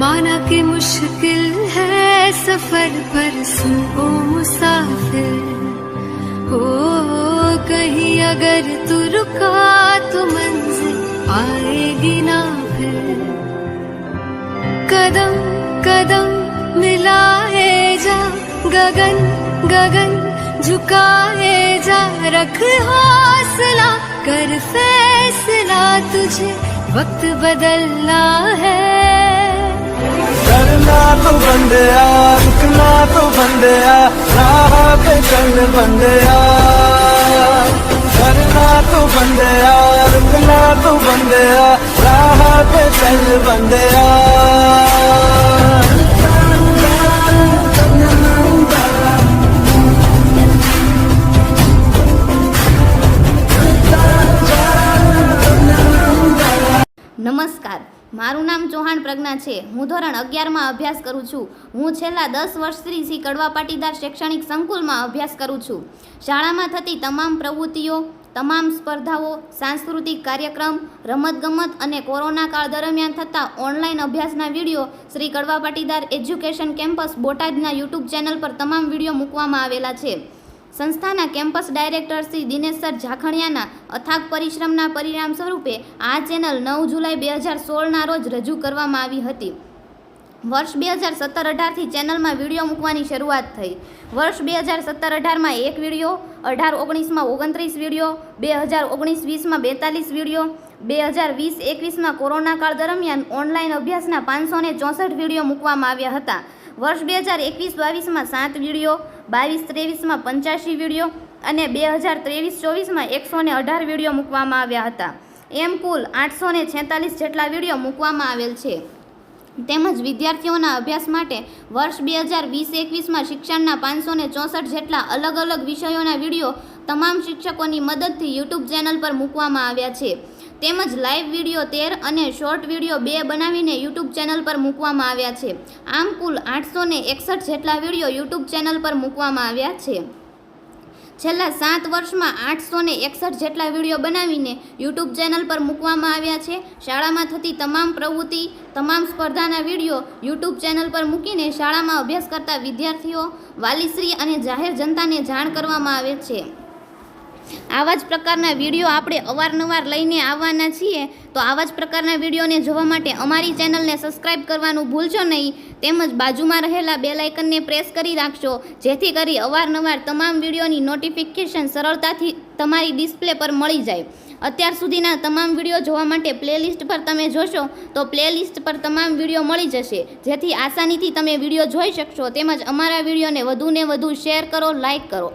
माना कि मुश्किल है सफ़र पर सुन मुसाफिर। हो कहीं अगर तू रुका तो मंजिल आएगी ना फिर। कदम कदम मिलाए जा, गगन गगन झुकाए जा, रख हौसला, कर फैसला, तुझे वक्त बदलना है। ਰੁਕਣਾ ਤੂੰ ਬੰਦਿਆ ਰੁਕਣਾ ਤੂੰ ਬੰਦਿਆ ਰਾਹ ਤੇ ਚੱਲ ਬੰਦਿਆ ਕਰਨਾ ਤੂੰ ਬੰਦਿਆ ਰੁਕਣਾ ਤੂੰ ਬੰਦਿਆ ਰਾਹ ਤੇ ਚੱਲ ਬੰਦਿਆ નમસ્કાર. મારું નામ ચૌહાણ પ્રજ્ઞા છે. હું ધોરણ અગિયારમાં અભ્યાસ કરું છું. હું છેલ્લા દસ વર્ષથી શ્રી કડવા પાટીદાર શૈક્ષણિક સંકુલમાં અભ્યાસ કરું છું. શાળામાં થતી તમામ પ્રવૃત્તિઓ, તમામ સ્પર્ધાઓ, સાંસ્કૃતિક કાર્યક્રમ, રમતગમત અને કોરોના કાળ દરમિયાન થતા ઓનલાઈન અભ્યાસના video Shri Kadva Patidar education campus બોટાદના યુટ્યુબ ચેનલ પર તમામ વીડિયો મૂકવામાં આવેલા છે. સંસ્થાના campus director Shri Dinesh sir ઝાખણિયાના અથાગ પરિશ્રમના પરિણામ સ્વરૂપે આ ચેનલ નવ જુલાઈ બે હજાર સોળના રોજ રજૂ કરવામાં આવી હતી. વર્ષ બે હજાર સત્તર અઢારથી ચેનલમાં વીડિયો મૂકવાની શરૂઆત થઈ. વર્ષ બે હજાર સત્તર અઢારમાં એક વીડિયો, અઢાર ઓગણીસમાં ઓગણત્રીસ વીડિયો, બે હજાર ઓગણીસ વીસમાં બેતાલીસ વીડિયો, બે હજાર વીસ એકવીસમાં કોરોના કાળ દરમિયાન ઓનલાઈન અભ્યાસના પાંચસો ને ચોસઠ વીડિયો મૂકવામાં આવ્યા હતા. વર્ષ બે હજાર એકવીસ બાવીસમાં સાત વીડિયો બાવીસ ત્રેવીસમાં પંચ્યાસી વીડિયો અને બે હજાર ત્રેવીસ ચોવીસમાં એકસો ને અઢાર વીડિયો મૂકવામાં આવ્યા હતા. એમ કુલ આઠસો ને છેતાલીસ જેટલા વીડિયો મૂકવામાં આવેલ છે. તેમજ વિદ્યાર્થીઓના અભ્યાસ માટે વર્ષ બે હજાર વીસ એકવીસમાં શિક્ષણના પાંચસો ને ચોસઠ જેટલા અલગ અલગ વિષયોના વીડિયો તમામ શિક્ષકોની મદદથી યુટ્યુબ ચેનલ પર મૂકવામાં આવ્યા છે. તેમજ લાઈવ વીડિયો તેર અને શોર્ટ વીડિયો બે બનાવીને યુટ્યુબ ચેનલ પર મૂકવામાં આવ્યા છે. આમ કુલ આઠસો એકસઠ જેટલા વીડિયો યુટ્યુબ ચેનલ પર મૂકવામાં આવ્યા છે. છેલ્લા સાત વર્ષમાં આઠસો ને એકસઠ જેટલા વીડિયો બનાવીને યુટ્યુબ ચેનલ પર મૂકવામાં આવ્યા છે. શાળામાં થતી તમામ પ્રવૃત્તિ, તમામ સ્પર્ધાના વીડિયો યુટ્યુબ ચેનલ પર મૂકીને શાળામાં અભ્યાસ કરતા વિદ્યાર્થીઓ, વાલીશ્રી અને જાહેર જનતાને જાણ કરવામાં આવે છે. આવા જ પ્રકારના વીડિયો આપણે અવારનવાર લઈને આવવાના છીએ. તો આવા જ પ્રકારના વિડીયોને જોવા માટે અમારી ચેનલને સબસ્ક્રાઇબ કરવાનું ભૂલશો નહીં. તેમજ બાજુમાં રહેલા બેલાઇકનને પ્રેસ કરી રાખશો જેથી કરી અવારનવાર તમામ વિડીયોની નોટિફિકેશન સરળતાથી તમારી ડિસ્પ્લે પર મળી જાય. અત્યાર સુધીના તમામ વીડિયો જોવા માટે પ્લેલિસ્ટ પર તમે જોશો, તો પ્લેલિસ્ટ પર તમામ વીડિયો મળી જશે. જેથી આસાનીથી તમે વીડિયો જોઈ શકશો. તેમજ અમારા વિડીયોને વધુને વધુ શેર કરો, લાઇક કરો.